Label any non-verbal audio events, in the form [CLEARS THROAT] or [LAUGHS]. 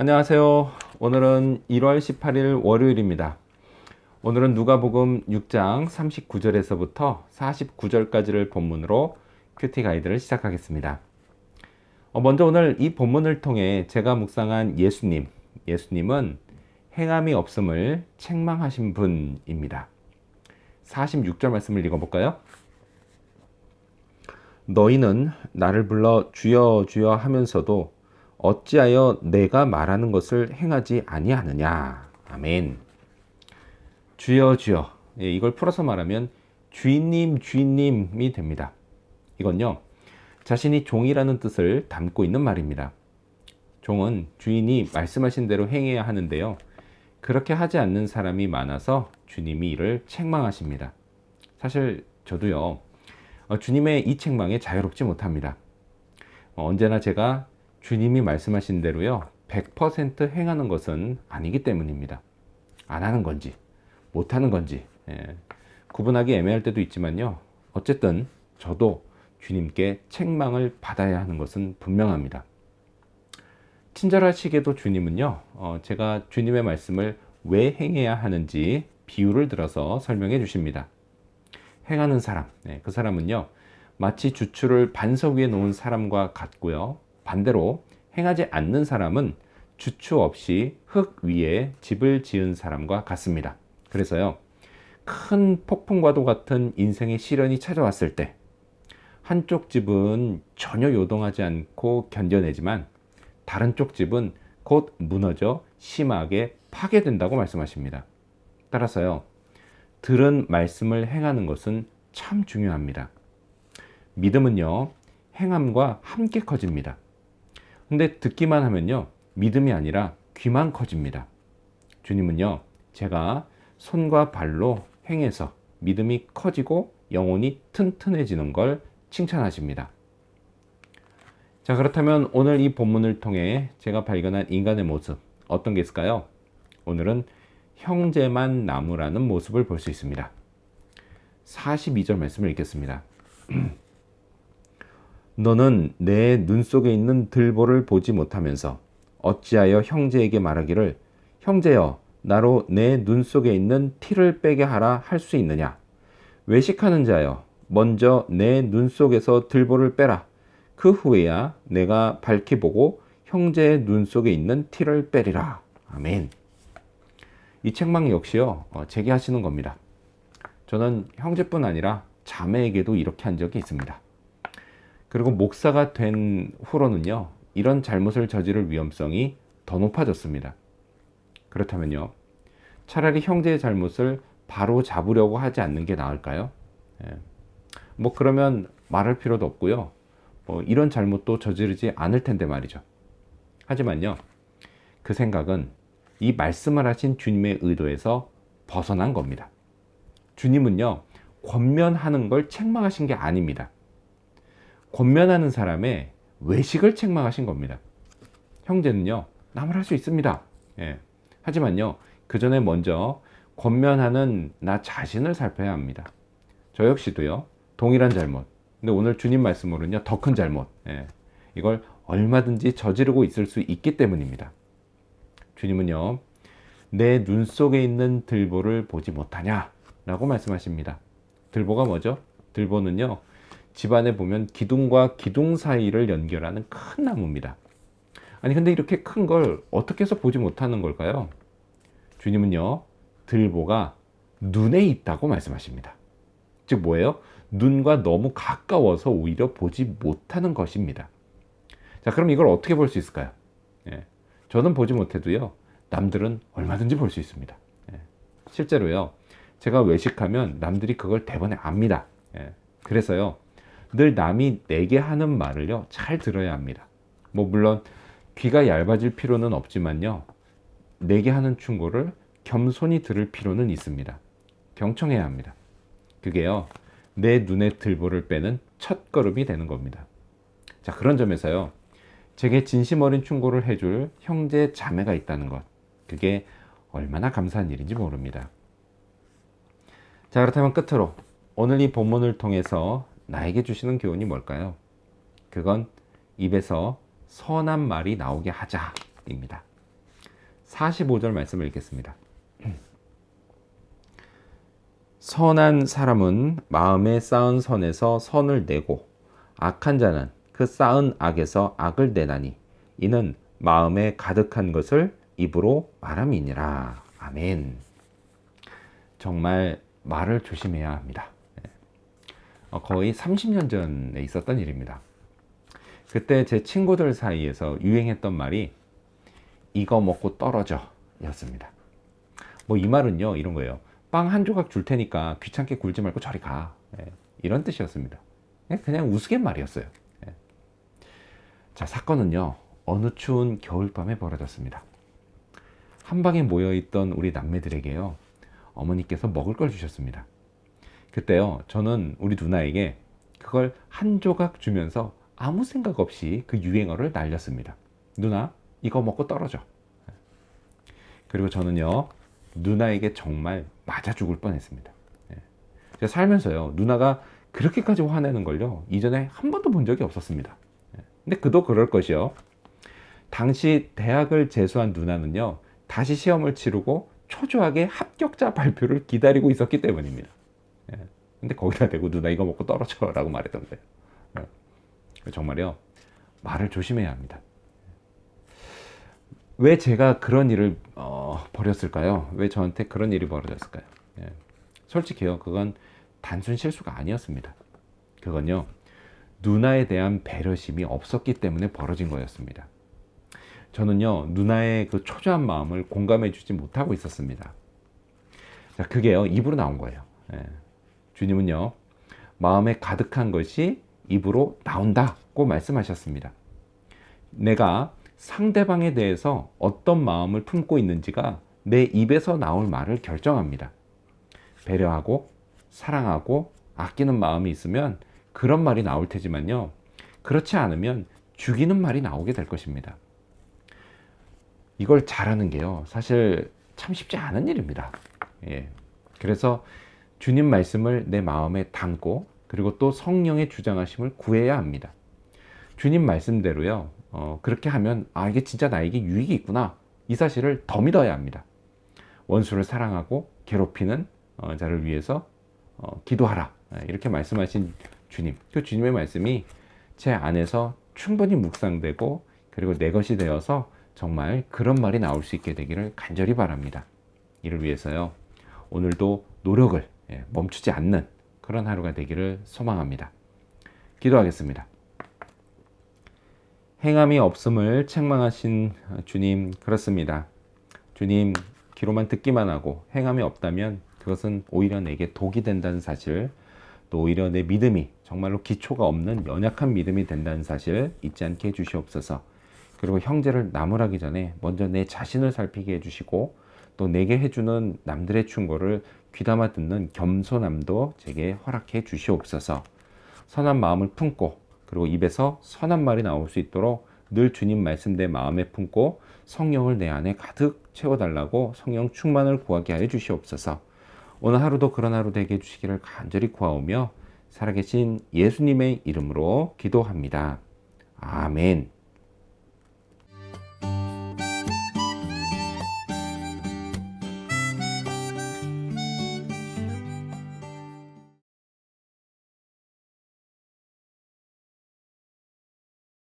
안녕하세요. 오늘은 1월 18일 월요일입니다. 오늘은 누가복음 6장 39절에서부터 49절까지를 본문으로 큐티 가이드를 시작하겠습니다. 어, 먼저 오늘 이 본문을 통해 제가 묵상한 예수님, 예수님은 행함이 없음을 책망하신 분입니다. 46절 말씀을 읽어볼까요? 너희는 나를 불러 주여 주여 하면서도 어찌하여 내가 말하는 것을 행하지 아니하느냐. 아멘. 주여 주여. 예, 이걸 풀어서 말하면 주인님 주인님이 됩니다. 이건요. 자신이 종이라는 뜻을 담고 있는 말입니다. 종은 주인이 말씀하신 대로 행해야 하는데요. 그렇게 하지 않는 사람이 많아서 주님이 이를 책망하십니다. 사실 저도요. 어, 주님의 이 책망에 자유롭지 못합니다. 어, 언제나 제가 주님이 말씀하신 대로요, 100% 행하는 것은 아니기 때문입니다. 안 하는 건지, 못 하는 건지, 예, 구분하기 애매할 때도 있지만요, 어쨌든 저도 주님께 책망을 받아야 하는 것은 분명합니다. 친절하시게도 주님은요, 어, 제가 주님의 말씀을 왜 행해야 하는지 비유를 들어서 설명해 주십니다. 행하는 사람, 네, 그 사람은요, 마치 주추를 반석 위에 놓은 사람과 같고요. 반대로 행하지 않는 사람은 주추 없이 흙 위에 집을 지은 사람과 같습니다. 그래서요, 큰 폭풍과도 같은 인생의 시련이 찾아왔을 때, 한쪽 집은 전혀 요동하지 않고 견뎌내지만, 다른 쪽 집은 곧 무너져 심하게 파괴된다고 말씀하십니다. 따라서요, 들은 말씀을 행하는 것은 참 중요합니다. 믿음은요, 행함과 함께 커집니다. 근데 듣기만 하면요, 믿음이 아니라 귀만 커집니다. 주님은요, 제가 손과 발로 행해서 믿음이 커지고 영혼이 튼튼해지는 걸 칭찬하십니다. 자, 그렇다면 오늘 이 본문을 통해 제가 발견한 인간의 모습, 어떤 게 있을까요? 오늘은 형제만 나무라는 모습을 볼 수 있습니다. 42절 말씀을 읽겠습니다. [CLEARS THROAT] 너는 내 눈 속에 있는 들보를 보지 못하면서 어찌하여 형제에게 말하기를 형제여 나로 내 눈 속에 있는 티를 빼게 하라 할 수 있느냐? 외식하는 자여 먼저 내 눈 속에서 들보를 빼라. 그 후에야 내가 밝히 보고 형제의 눈 속에 있는 티를 빼리라. 아멘. 이 책망 역시요 어, 제게 하시는 겁니다. 저는 형제뿐 아니라 자매에게도 이렇게 한 적이 있습니다 그리고 목사가 된 후로는요, 이런 잘못을 저지를 위험성이 더 높아졌습니다. 그렇다면요, 차라리 형제의 잘못을 바로 잡으려고 하지 않는 게 나을까요? 예. 뭐 그러면 말할 필요도 없고요. 뭐 이런 잘못도 저지르지 않을 텐데 말이죠. 하지만요, 그 생각은 이 말씀을 하신 주님의 의도에서 벗어난 겁니다. 주님은요, 권면하는 걸 책망하신 게 아닙니다. 권면하는 사람의 외식을 책망하신 겁니다. 형제는요, 남을 할 수 있습니다. 예. 하지만요, 그 전에 먼저 권면하는 나 자신을 살펴야 합니다. 저 역시도요, 동일한 잘못. 근데 오늘 주님 말씀으로는요, 더 큰 잘못. 예. 이걸 얼마든지 저지르고 있을 수 있기 때문입니다. 주님은요, 내 눈 속에 있는 들보를 보지 못하냐? 라고 말씀하십니다. 들보가 뭐죠? 들보는요, 집안에 보면 기둥과 기둥 사이를 연결하는 큰 나무입니다. 아니 근데 이렇게 큰 걸 어떻게 해서 보지 못하는 걸까요? 주님은요 들보가 눈에 있다고 말씀하십니다. 즉 뭐예요? 눈과 너무 가까워서 오히려 보지 못하는 것입니다. 자 그럼 이걸 어떻게 볼 수 있을까요? 예, 저는 보지 못해도요 남들은 얼마든지 볼 수 있습니다. 예, 실제로요 제가 외식하면 남들이 그걸 대번에 압니다. 예, 그래서요 늘 남이 내게 하는 말을요, 잘 들어야 합니다. 뭐, 물론, 귀가 얇아질 필요는 없지만요, 내게 하는 충고를 겸손히 들을 필요는 있습니다. 경청해야 합니다. 그게요, 내 눈에 들보를 빼는 첫 걸음이 되는 겁니다. 자, 그런 점에서요, 제게 진심 어린 충고를 해줄 형제 자매가 있다는 것, 그게 얼마나 감사한 일인지 모릅니다. 자, 그렇다면 끝으로 오늘 이 본문을 통해서 나에게 주시는 교훈이 뭘까요? 그건 입에서 선한 말이 나오게 하자입니다. 45절 말씀을 읽겠습니다. [CLEARS THROAT] 선한 사람은 마음에 쌓은 선에서 선을 내고 악한 자는 그 쌓은 악에서 악을 내나니 이는 마음에 가득한 것을 입으로 말함이니라. 아멘. 정말 말을 조심해야 합니다. 어, 거의 30년 전에 있었던 일입니다. 그때 제 친구들 사이에서 유행했던 말이 이거 먹고 떨어져 였습니다. 뭐 이 말은요, 이런 거예요. 빵 한 조각 줄 테니까 귀찮게 굴지 말고 저리 가. 예, 이런 뜻이었습니다. 예, 그냥 우스갯말이었어요. 예. 자, 사건은요, 어느 추운 겨울밤에 벌어졌습니다. 한 방에 모여있던 우리 남매들에게요, 어머니께서 먹을 걸 주셨습니다. 그때요, 저는 우리 누나에게 그걸 한 조각 주면서 아무 생각 없이 그 유행어를 날렸습니다. 누나, 이거 먹고 떨어져. 그리고 저는요, 누나에게 정말 맞아 죽을 뻔했습니다. 예. 제가 살면서요, 누나가 그렇게까지 화내는 걸요, 이전에 한 번도 본 적이 없었습니다. 예. 근데 그도 그럴 것이요. 당시 대학을 재수한 누나는요, 다시 시험을 치르고 초조하게 합격자 발표를 기다리고 있었기 때문입니다. 예. 근데 거기다 대고 누나 이거 먹고 떨어져 [LAUGHS] 라고 말했던 거예요. 예. 정말요, 말을 조심해야 합니다. 왜 제가 그런 일을 어, 벌였을까요? 왜 저한테 그런 일이 벌어졌을까요? 예. 솔직히요, 그건 단순 실수가 아니었습니다. 그건요, 누나에 대한 배려심이 없었기 때문에 벌어진 거였습니다. 저는요, 누나의 그 초조한 마음을 공감해 주지 못하고 있었습니다. 자, 그게요, 입으로 나온 거예요. 예. 주님은요, 마음에 가득한 것이 입으로 나온다고 말씀하셨습니다. 내가 상대방에 대해서 어떤 마음을 품고 있는지가 내 입에서 나올 말을 결정합니다. 배려하고 사랑하고 아끼는 마음이 있으면 그런 말이 나올 테지만요. 그렇지 않으면 죽이는 말이 나오게 될 것입니다. 이걸 잘하는 게요. 사실 참 쉽지 않은 일입니다. 예. 그래서 주님 말씀을 내 마음에 담고 그리고 또 성령의 주장하심을 구해야 합니다. 주님 말씀대로요. 어, 그렇게 하면 아 이게 진짜 나에게 유익이 있구나 이 사실을 더 믿어야 합니다. 원수를 사랑하고 괴롭히는 어, 자를 위해서 어, 기도하라 예, 이렇게 말씀하신 주님. 그 주님의 말씀이 제 안에서 충분히 묵상되고 그리고 내 것이 되어서 정말 그런 말이 나올 수 있게 되기를 간절히 바랍니다. 이를 위해서요 오늘도 노력을 예, 멈추지 않는 그런 하루가 되기를 소망합니다. 기도하겠습니다. 행함이 없음을 책망하신 주님 그렇습니다. 주님 귀로만 듣기만 하고 행함이 없다면 그것은 오히려 내게 독이 된다는 사실 또 오히려 내 믿음이 정말로 기초가 없는 연약한 믿음이 된다는 사실 잊지 않게 해주시옵소서 그리고 형제를 나무라기 전에 먼저 내 자신을 살피게 해주시고 또 내게 해주는 남들의 충고를 귀담아 듣는 겸손함도 제게 허락해 주시옵소서 선한 마음을 품고 그리고 입에서 선한 말이 나올 수 있도록 늘 주님 말씀 내 마음에 품고 성령을 내 안에 가득 채워달라고 성령 충만을 구하게 하여 주시옵소서. 오늘 하루도 그런 하루 되게 해주시기를 간절히 구하오며 살아계신 예수님의 이름으로 기도합니다. 아멘.